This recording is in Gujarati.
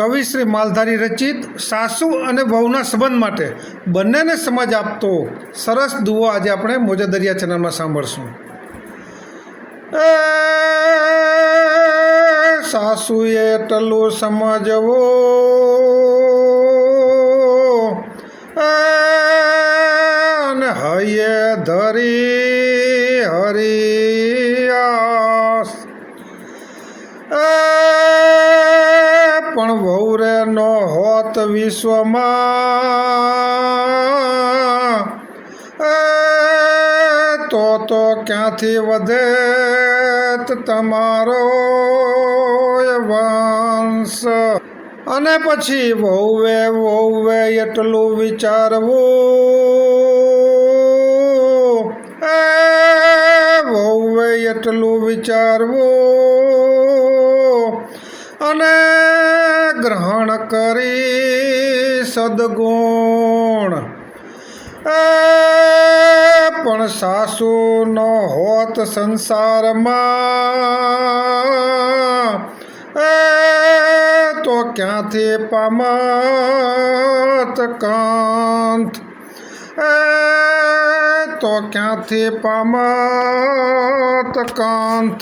કવિ શ્રી માલધારી રચિત સાસુ અને વહુના સંબંધ માટે બંનેને સમજ આપતો સરસ દુવો આજે આપણે મોજા દરિયા ચેનલમાં સાંભળશું. સાસુએ ટલું સમજવો. અને હૈયે ધરી હરિયાસ પણ વહુરે નો હોત વિશ્વમાં. તો તો ક્યાંથી વધે તમારો વંશ? અને પછી વહુવે વહુવે એટલું વિચારવું. એ વહુવે એટલું વિચારવું. અને ગ્રહણ કરી સદગુણ. એ પણ સાસુ નો હોત સંસારમાં. એ તો ક્યાંથી પામત કાંત? એ તો ક્યાંથી પામત કાંત?